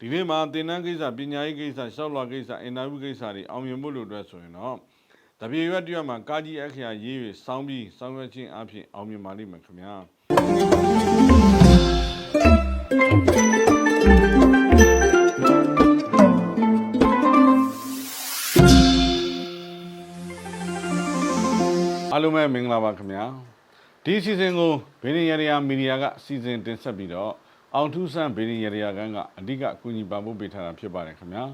ဒီနေ့မှာသင်တန်းကိစ္စပညာရေးကိစ္စရှောက်လွှာကိစ္စအင်တာဗျူးကိစ္စတွေအောင်မြင်ဖို့လို့အတွက်ဆိုရင်တော့တပြေရွက်တရွက်မှာကာကြီးအခရာရေး၍စောင်းပြီးစောင်းရွက်ခြင်းအဖြစ်အောင်မြင်ပါလိမ့်မယ်ခင်ဗျာအားလုံးပဲမင်္ဂလာပါခင်ဗျာဒီအစီအစဉ်ကိုဘေးရင်ရရမီဒီယာကအစီအစဉ်တင်ဆက်ပြီးတော့ အောင်ထူးဆန်းဘေးရင်ရရကန်းကအဓိကအကူအညီပံ့ပိုးပေးထားတာဖြစ်ပါတယ်ခင်ဗျာ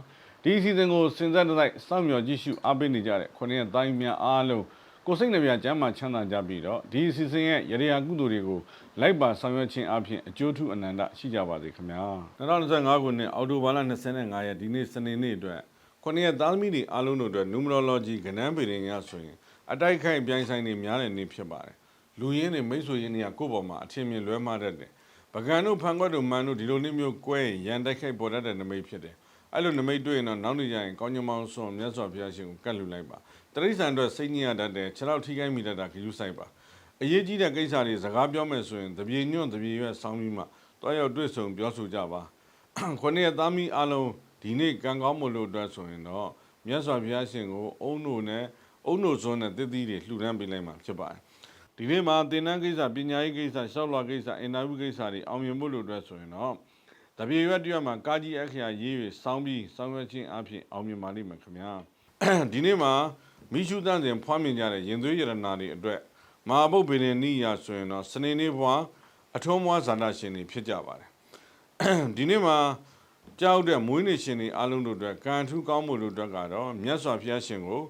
ဒီအစီအစဉ်ကိုစဉ်ဆက်တစ်လိုက်စောင့်မျှော်ကြည့်ရှုအားပေးနေကြတဲ့ခုနှစ်ရက်တိုင်းများအားလုံးကိုယ်စိတ်နှပြကျမ်းမာချမ်းသာကြပြီးတော့ဒီအစီအစဉ်ရဲ့ရရကုသိုလ်တွေကိုလိုက်ပါဆောင်ရွက်ခြင်းအပြင်အကျိုးထူးအနန္တရှိကြပါစေခင်ဗျာ2025ခုနှစ်အောက်တိုဘာလ25ရက်ဒီနေ့စနေနေ့အတွက်ခုနှစ်ရက်သားသမီးတွေအားလုံးတို့အတွက် numerology ကဏ္ဍပေရင်ရဆိုရင်အတိုက်ခိုက်ပြိုင်ဆိုင်နေများတဲ့နေ့ဖြစ်ပါတယ်လူရင်းတွေမိတ်ဆွေရင်းတွေကကိုယ့်ပေါ်မှာအထင်မြင်လွဲမှားတတ်တယ် ပကံတို့ဖန်ခွက်တို့မန်တို့ဒီလိုနေ့မျိုးကွဲရင်ရန်တိုက်ခိုက်ပေါ်တတ်တဲ့နမိတ်ဖြစ်တယ်အဲ့လိုနမိတ်တွေ့ရင်တော့နောက်နေ့ကျရင်ကောင်းညမောင်းဆွန်မြတ်စွာဘုရားရှင်ကိုကတ်လူလိုက်ပါတရိษံအတွက်စိတ်ညစ်ရတတ်တယ်ခြေထောက်ထိခိုက်မိတတ်တာဂရုစိုက်ပါအရေးကြီးတဲ့ကိစ္စတွေစကားပြောမယ်ဆိုရင်တပြေညွန့်တပြေရွက်ဆောင်းပြီးမှတွားရောက်တွေ့ဆုံပြောဆိုကြပါခုနှစ်ရက်သားမီးအားလုံးဒီနေ့ကံကောင်းမလို့အတွက်ဆိုရင်တော့မြတ်စွာဘုရားရှင်ကိုအုံတို့နဲ့အုံတို့စွန်းနဲ့တည်တည်တွေလှူဒန်းပေးလိုက်မှာဖြစ်ပါတယ် ဒီနေ့မှာသင်တန်းကိစ္စပညာရေးကိစ္စရှောက်လွှာကိစ္စအင်တာဗျူးကိစ္စတွေအောင်မြင်ဖို့လို့အတွက်ဆိုရင်တော့တပြေရွက်တရွက်မှာကာကြီးအခရာရေး၍စောင်းပြီးစောင်းရွက်ခြင်းအဖြစ်အောင်မြင်ပါလိမ့်မယ်ခင်ဗျာဒီနေ့မှာမိရှုတန်းစဉ်ဖွားမြင်ကြတဲ့ရင်သွေးရတနာတွေအတွက်မဟာဘုတ်ဗေဒင်နိယဆိုရင်တော့စနေနေ့ဘွားအထုံးမွားဇာတာရှင်တွေဖြစ်ကြပါတယ်ဒီနေ့မှာကြောက်တဲ့မွေးနေ့ရှင်တွေအားလုံးတို့အတွက်ကံထူးကောင်းမှုတို့အတွက်ကတော့မြတ်စွာဘုရားရှင်ကို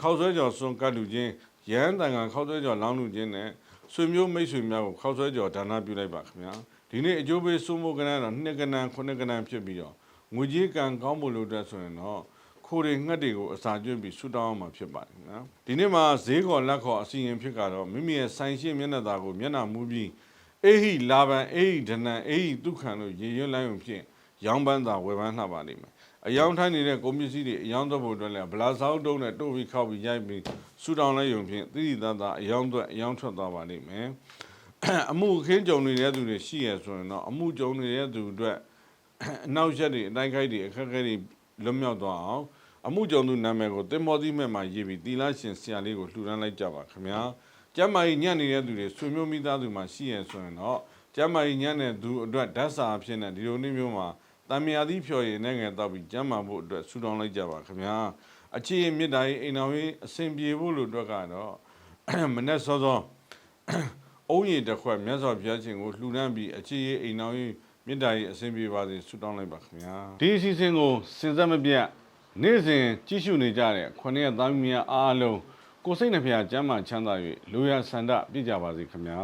ခောက်ဆွဲကြော်စွန့်ကတ်လူချင်း ရဟန်းတန်ခါခောက်ဆွဲကြော်လောင်းလူချင်းနဲ့ဆွေမျိုးမိတ်ဆွေများကိုခောက်ဆွဲကြော်ဒါနပြုလိုက်ပါခင်ဗျာဒီနေ့အကျိုးပေးစိုးမိုးကဏ္ဍတော့နှစ်ကဏ္ဍခုနှစ်ကဏ္ဍဖြစ်ပြီးတော့ငွေကြီးကံကောင်းမှုလို့အတွက်ဆိုရင်တော့ခိုးတွေငှက်တွေကိုအစာကျွတ်ပြီးဆူတောင်းအောင်မှာဖြစ်ပါတယ်ခင်ဗျာဒီနေ့မှာဈေးခေါ်လက်ခေါ်အစီရင်ဖြစ်ကတော့မိမိရဲ့ဆိုင်ရှိမျက်နှာသာကိုမျက်နှာမူပြီးအေဟိလာဘံအေဟိဒနံအေဟိဒုက္ခံတို့ရေရွတ်လိုက်ုံဖြင့်ရောင်းပန်းသာဝယ်ပန်းလှပါလိမ့်မယ် အယောင်ထိုင်းနေတဲ့ကုန်ပစ္စည်းတွေအယောင်သွက်ဖို့အတွက်လည်းဗလာဆောက်တုံးနဲ့တို့ပြီးခောက်ပြီးရိုက်ပြီးဆူတောင်းလိုက်ုံဖြင့်တိတိတတ်တာအယောင်သွက်အယောင်ထွက်သွားပါလိမ့်မယ်အမှုအခင်းကြုံနေတဲ့သူတွေရှိရဆိုရင်တော့အမှုကြုံနေတဲ့သူအတွက်အနောက်ရက်တွေအတိုင်းခိုက်တွေအခက်အခဲတွေလွတ်မြောက်သွားအောင်အမှုကြုံသူနာမည်ကိုတင်မောသီးမဲ့မှာရေးပြီးတီလာရှင်ဆရာလေးကိုလှူဒန်းလိုက်ကြပါခင်ဗျာကျမ်းမာရေးညံ့နေတဲ့သူတွေဆွေမျိုးမိသားစုမှာရှိရဆိုရင်တော့ကျမ်းမာရေးညံ့တဲ့သူအတွက်ဓာတ်စာအဖြစ်နဲ့ဒီလိုနေ့မျိုးမှာ တံမြာသီးဖြော်ရည်နဲ့ငယ်တော့ပြီးကျမ်းမာဖို့အတွက်ဆူတောင်းလိုက်ကြပါခင်ဗျာအခြေအမြင့်တိုင်းအိမ်တော်ရေးအစဉ်ပြေဖို့လို့အတွက်ကတော့မနေ့စောစောအုံးရည်တစ်ခွက်မြတ်စွာဘုရားရှင်ကိုလှူဒန်းပြီးအခြေရေးအိမ်တော်ရေးမြတ်တာရေးအစဉ်ပြေပါစေဆုတောင်းလိုက်ပါခင်ဗျာဒီအစီအစဉ်ကိုစဉ်ဆက်မပြတ်နေ့စဉ်ကြည့်ရှုနေကြတဲ့ခொနည်းသားသမီးများအားလုံးကိုယ်စိတ်နှဖျားကျမ်းမာချမ်းသာ၍လူရဆန္ဒပြည့်ကြပါစေခင်ဗျာ